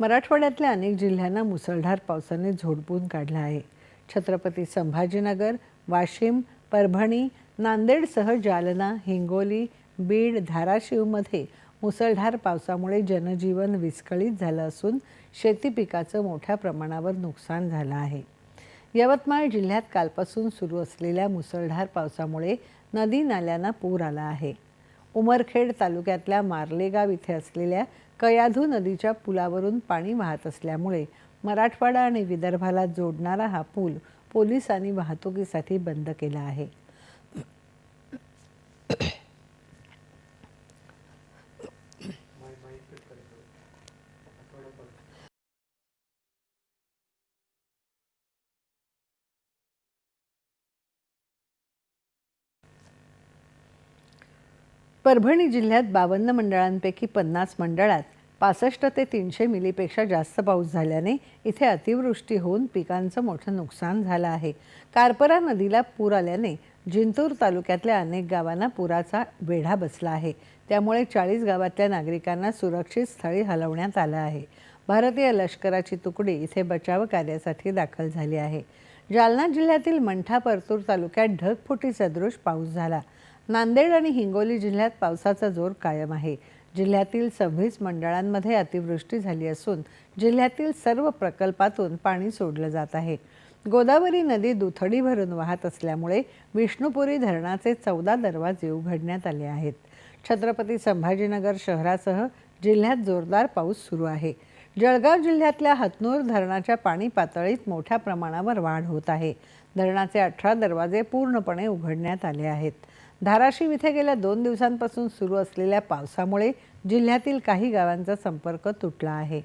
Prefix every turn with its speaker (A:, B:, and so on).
A: मराठवाड्यातल्या अनेक जिल्ह्यांना मुसळधार पावसाने झोडपून काढलं आहे. छत्रपती संभाजीनगर वाशिम परभणी नांदेडसह जालना हिंगोली बीड धाराशिवमध्ये मुसळधार पावसामुळे जनजीवन विस्कळीत झालं असून शेती पिकाचं मोठ्या प्रमाणावर नुकसान झालं आहे. यवतमाळ जिल्ह्यात कालपासून सुरू असलेल्या मुसळधार पावसामुळे नदी नाल्यांना पूर आला आहे. उमरखेड तालुक्यातल्या मार्लेगाव इथे असलेल्या कयाधू नदीच्या पुलावरून पाणी वाहत असल्यामुळे मराठवाडा आणि विदर्भाला जोडणारा हा पूल पोलिसांनी वाहतुकीसाठी बंद केला आहे. परभणी जिल्ह्यात बावन्न मंडळांपैकी पन्नास मंडळात पासष्ट ते तीनशे मिलीपेक्षा जास्त पाऊस झाल्याने इथे अतिवृष्टी होऊन पिकांचं मोठं नुकसान झालं आहे. कारपरा नदीला पूर आल्याने जिंतूर तालुक्यातल्या अनेक गावांना पुराचा वेढा बसला आहे. त्यामुळे चाळीस गावातल्या नागरिकांना सुरक्षित स्थळी हलवण्यात आलं आहे. भारतीय लष्कराची तुकडी इथे बचाव कार्यासाठी दाखल झाली आहे. जालना जिल्ह्यातील मंठा परतूर तालुक्यात ढगफुटी सदृश पाऊस झाला. नांदेड आणि हिंगोली जिल्ह्यात पावसाचा जोर कायम आहे. जिल्ह्यातील सव्वीस मंडळांमध्ये अतिवृष्टी झाली असून जिल्ह्यातील सर्व प्रकल्पातून पाणी सोडलं जात आहे. गोदावरी नदी दुथडी भरून वाहत असल्यामुळे विष्णुपुरी धरणाचे चौदा दरवाजे उघडण्यात आले आहेत. छत्रपती संभाजीनगर शहरासह जिल्ह्यात जोरदार पाऊस सुरू आहे. जळगाव जिल्ह्यातल्या हतनूर धरणाच्या पाणी पातळीत मोठ्या प्रमाणावर वाढ होत आहे. धरणाचे अठरा दरवाजे पूर्णपणे उघडण्यात आले आहेत. धाराशिव इथे गेल्या दोन दिवसांपासून सुरू असलेल्या पावसामुळे जिल्ह्यातील काही गावांचा संपर्क तुटला आहे.